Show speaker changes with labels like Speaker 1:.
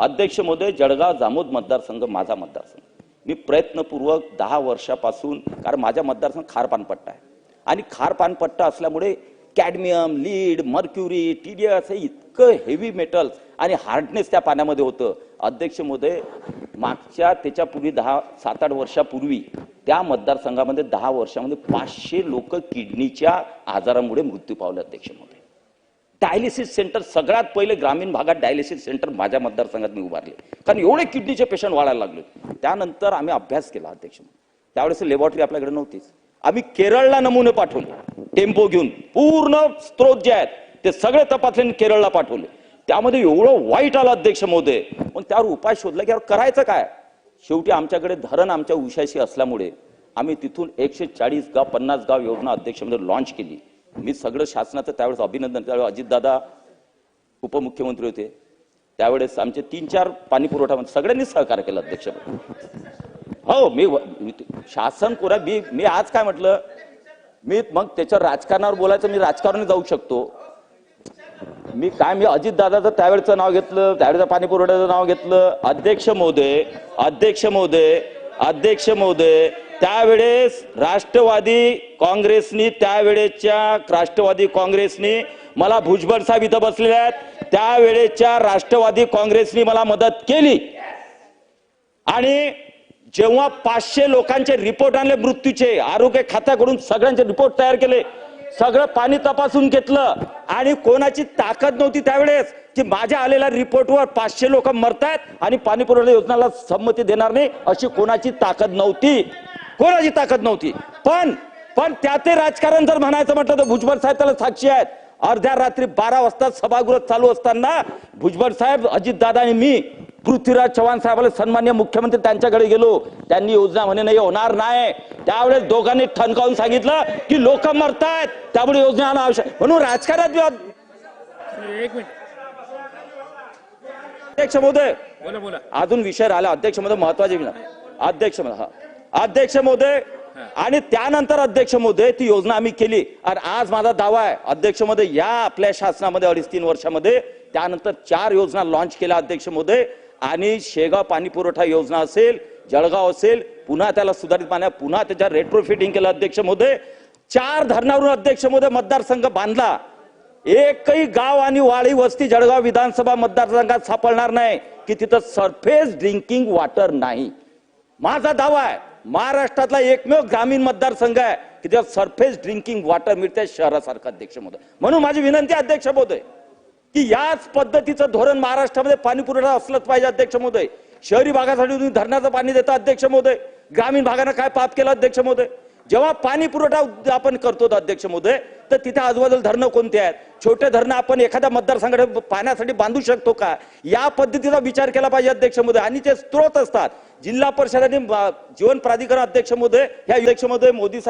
Speaker 1: अध्यक्ष महोदय जळगाव जामोद मतदारसंघ माझा मतदारसंघ. मी प्रयत्नपूर्वक दहा वर्षापासून कारण माझ्या मतदारसंघ खारपानपट्टा आहे. आणि खारपानपट्टा असल्यामुळे कॅडमियम लीड मर्क्युरी टीडीएस हे इतकं हेवी मेटल्स आणि हार्डनेस त्या पाण्यामध्ये होतं. अध्यक्ष महोदय मागच्या त्याच्यापूर्वी दहा सात आठ वर्षापूर्वी त्या मतदारसंघामध्ये दहा वर्षामध्ये पाचशे लोक किडनीच्या आजारामुळे मृत्यू पावले अध्यक्ष महोदय. डायलिसिस सेंटर सगळ्यात पहिले ग्रामीण भागात डायलिसिस सेंटर माझ्या मतदारसंघात मी उभारले. कारण एवढे किडनीचे पेशंट वाढायला लागले. त्यानंतर आम्ही अभ्यास केला अध्यक्ष त्यावेळेस लॅबॉरेटरी आपल्याकडे नव्हतीच. आम्ही केरळला नमुने पाठवले. टेम्पो घेऊन. पूर्ण स्त्रोत जे आहेत ते सगळे तपासले केरळला पाठवले. त्यामध्ये एवढं वाईट आलं अध्यक्ष महोदय. मग त्यावर उपाय शोधला की यावर करायचं काय? शेवटी आमच्याकडे धरण आमच्या उशाशी असल्यामुळे आम्ही तिथून एकशे चाळीस गाव पन्नास गाव योजना अध्यक्ष लॉन्च केली. मी सगळं शासनाचं त्यावेळेस अभिनंदन त्यावेळेस अजितदादा उपमुख्यमंत्री होते. त्यावेळेस आमचे तीन चार पाणी पुरवठा सगळ्यांनी सहकार्य केलं अध्यक्ष हो मी मी- शासन कोरा मी मी आज काय म्हटलं? मी मग त्याच्या राजकारणावर बोलायचं मी राजकारणी जाऊ शकतो. मी काय मी अजित दादाचं त्यावेळेचं नाव घेतलं त्यावेळेचं पाणी पुरवठ्याचं नाव घेतलं. अध्यक्ष महोदय अध्यक्ष महोदय अध्यक्ष महोदय त्यावेळेस राष्ट्रवादी काँग्रेसनी त्यावेळेच्या राष्ट्रवादी काँग्रेसनी मला भुजबळ साहेब इथं बसलेले आहेत. त्यावेळेच्या राष्ट्रवादी काँग्रेसनी मला मदत केली. आणि जेव्हा पाचशे लोकांचे रिपोर्ट आणले मृत्यूचे आरोग्य खात्याकडून सगळ्यांचे रिपोर्ट तयार केले. सगळं पाणी तपासून घेतलं. आणि कोणाची ताकद नव्हती त्यावेळेस की माझ्या आलेल्या रिपोर्टवर पाचशे लोक मरतायत आणि पाणी पुरवठा योजनाला संमती देणार नाही अशी कोणाची ताकद नव्हती. कोणाची ताकद नव्हती. पण पण त्या ते राजकारण जर म्हणायचं म्हटलं तर भुजबळ साहेब त्याला साक्षी आहेत. अर्ध्या रात्री बारा वाजता सभागृह चालू असताना भुजबळ साहेब अजितदादा आणि मी पृथ्वीराज चव्हाण साहेबाला सन्मान्य मुख्यमंत्री त्यांच्याकडे गेलो. त्यांनी योजना म्हणे नाही होणार नाही. त्यावेळेस दोघांनी ठणकावून सांगितलं की लोक मरतायत. त्यामुळे योजना आणणं आवश्यक. म्हणून राजकारणात
Speaker 2: एक मिनिट.
Speaker 1: अध्यक्ष महोदय अजून विषय राहिला. अध्यक्ष महोदय महत्त्वाचे अध्यक्ष महोदय, हा. अध्यक्ष महोदय आणि त्यानंतर अध्यक्ष महोदय ती योजना आम्ही केली. आणि आज माझा दावा आहे अध्यक्ष महोदय या आपल्या शासनामध्ये अडीच तीन वर्षामध्ये त्यानंतर चार योजना लॉन्च केल्या अध्यक्ष महोदय आणि शेगाव पाणी पुरवठा योजना असेल जळगाव असेल पुन्हा त्याला सुधारित पाण्या पुन्हा त्याच्या रेट्रोफिटिंग केलं अध्यक्ष महोदय. चार धरणावरून अध्यक्ष महोदय मतदारसंघ बांधला. एकही गाव आणि वाडी वस्ती जळगाव विधानसभा मतदारसंघात सापडणार नाही की तिथं सरफेस ड्रिंकिंग वॉटर नाही. माझा दावा आहे महाराष्ट्रातला एकमेव ग्रामीण मतदारसंघ आहे की त्यात सरफेस ड्रिंकिंग वॉटर मिळते शहरासारखा अध्यक्ष महोदय. म्हणून माझी विनंती अध्यक्ष महोदय की याच पद्धतीचं धोरण महाराष्ट्रामध्ये पाणी पुरवठा असलंच पाहिजे अध्यक्ष महोदय. शहरी भागासाठी तुम्ही धरणाचं पाणी देता अध्यक्ष महोदय. ग्रामीण भागानं काय पाप केलं अध्यक्ष महोदय? जेव्हा पाणी पुरवठा आपण करतो अध्यक्ष महोदय तर तिथे आजूबाजूला धरणं कोणते आहेत? छोटे धरणं आपण एखाद्या मतदारसंघात पाण्यासाठी बांधू शकतो का? या पद्धतीचा विचार केला पाहिजे अध्यक्ष महोदय. आणि ते स्त्रोत असतात. जिल्हा परिषद आणि जीवन प्राधिकरण अध्यक्ष महोदय ह्या अध्यक्ष महोदय मोदी साहेब